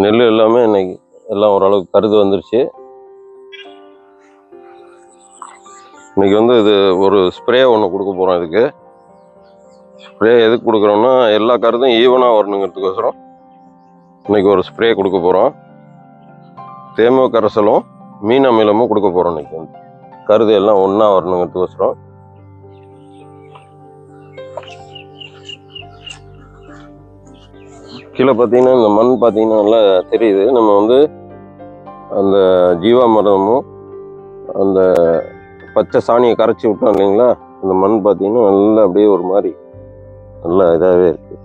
நெல் எல்லாமே இன்னைக்கு எல்லாம் ஓரளவுக்கு கருது வந்துருச்சு. இன்னைக்கு வந்து இது ஒரு ஸ்ப்ரே ஒன்று கொடுக்க போகிறோம் இதுக்கு. ஸ்ப்ரே எதுக்கு கொடுக்குறோம்னா எல்லா கருதும் ஈவனாக வரணுங்கிறதுக்கோசரம் இன்னைக்கு ஒரு ஸ்ப்ரே கொடுக்க போகிறோம் தேமோ கரைசலும் மீன் அமிலமும் கொடுக்க போகிறோம் இன்னைக்கு வந்து. கருது எல்லாம் ஒன்றா வரணுங்கிறதுக்கோசரம் கீழே பார்த்தீங்கன்னா இந்த மண் பார்த்தீங்கன்னா நல்லா தெரியுது. நம்ம வந்து அந்த ஜீவா மரமும் அந்த பச்சை சாணியை கரைச்சி விட்டோம் இல்லைங்களா? அந்த மண் பார்த்தீங்கன்னா நல்லா அப்படியே ஒரு மாதிரி நல்லா இதாகவே இருக்குது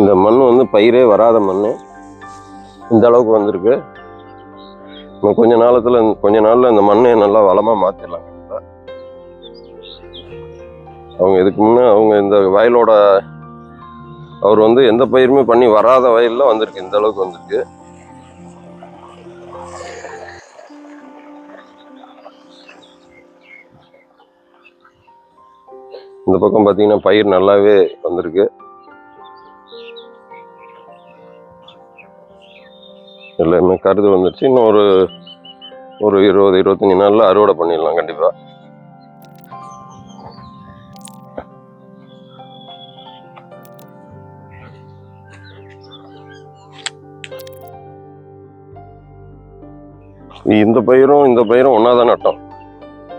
இந்த மண் வந்து பயிரே வராத மண். இந்த அளவுக்கு வந்திருக்கு. இன்னும் கொஞ்ச நாளத்தில் கொஞ்ச நாளில் இந்த மண்ணை நல்லா வளமாக மாற்றிடலாம் அவங்க இதுக்கு முன்னே அவங்க இந்த வயலோட அவர் வந்து எந்த பயிருமே பண்ணி வராத வயலில் வந்திருக்கு இந்த அளவுக்கு வந்திருக்கு. இந்த பக்கம் பார்த்தீங்கன்னா பயிர் நல்லாவே வந்திருக்கு. எல்லாமே கருது வந்துருச்சு. இன்னும் ஒரு ஒரு இருபது இருபத்தஞ்சி நாளில் அறுவடை பண்ணிடலாம் கண்டிப்பாக இந்த பயிரும் இந்த பயிரும் ஒன்றா தான் நட்டோம்.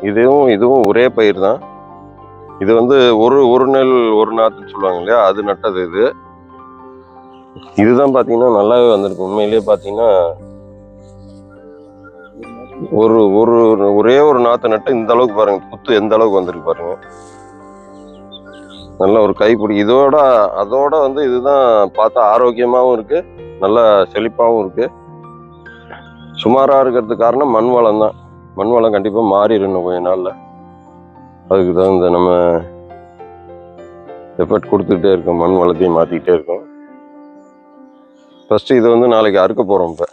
இதுவும் இதுவும் ஒரே பயிர் தான் இது வந்து ஒரு ஒரு நெல் ஒரு நாற்றுன்னு சொல்லுவாங்க இல்லையா? அது நட்டது இது. இதுதான் பார்த்தீங்கன்னா நல்லாவே வந்திருக்கு. உண்மையிலேயே பார்த்தீங்கன்னா ஒரு ஒரு ஒரே ஒரு நாற்று நட்டு இந்த அளவுக்கு பாருங்க. குத்து எந்த அளவுக்கு வந்திருக்கு பாருங்க. நல்ல ஒரு கைப்பிடி. இதோட அதோட வந்து இதுதான் பார்த்தா ஆரோக்கியமாகவும் இருக்கு. நல்லா செழிப்பாகவும் இருக்குது சுமாராக இருக்கிறதுக்கு காரணம் மண் வளம் தான். மண் வளம் கண்டிப்பாக மாறிடணும் கொஞ்ச நாளில். அதுக்கு தான் இந்த நம்ம எஃபர்ட் கொடுத்துக்கிட்டே இருக்கோம். மண் வளத்தையும் மாற்றிக்கிட்டே இருக்கோம். ஃபஸ்ட்டு இதை வந்து நாளைக்கு அறுக்க போகிறோம் இப்போ.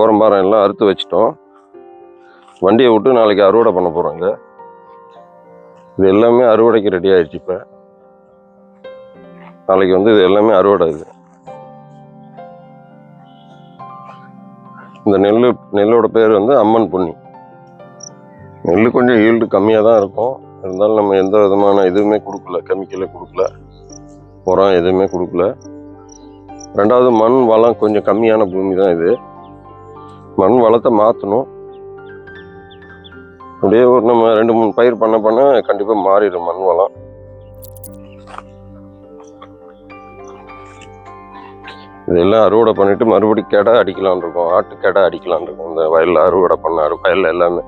ஓரம்பாரம் எல்லாம் அறுத்து வச்சிட்டோம். வண்டியை விட்டு நாளைக்கு அறுவடை பண்ண போகிறோம் இங்கே. இது எல்லாமே அறுவடைக்கு ரெடி ஆயிடுச்சு இப்போ. நாளைக்கு வந்து இது எல்லாமே அறுவடை இது. இந்த நெல் நெல்லோட பேர் வந்து அம்மன் பொன்னி நெல் கொஞ்சம் ஈல்டு கம்மியாக தான் இருக்கும். இருந்தாலும் நம்ம எந்த விதமான இதுவுமே கொடுக்கல. கெமிக்கலே கொடுக்கல. உரம் எதுவுமே கொடுக்கல. ரெண்டாவது மண் வளம் கொஞ்சம் கம்மியான பூமி தான் இது. மண் வளத்தை மாற்றணும் அப்படியே ஒரு நம்ம ரெண்டு மூணு பயிர் பண்ண பண்ண கண்டிப்பாக மாறிடும் மண் வளம். இதெல்லாம் அறுவடை பண்ணிட்டு மறுபடி கெடை அடிக்கலாம்னு இருக்கோம். ஆட்டு கெடை அடிக்கலாம்னு இருக்கும். இந்த வயலில் அறுவடை பண்ண வயலில் எல்லாமே.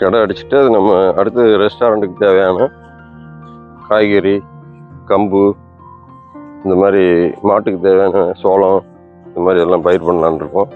கெடை அடிச்சுட்டு அது நம்ம அடுத்து ரெஸ்டாரண்ட்டுக்கு தேவையான காய்கறி கம்பு இந்த மாதிரி மாட்டுக்கு தேவையான சோளம் இந்த மாதிரி எல்லாம் பயிர் பண்ணலான்னு இருக்கோம்.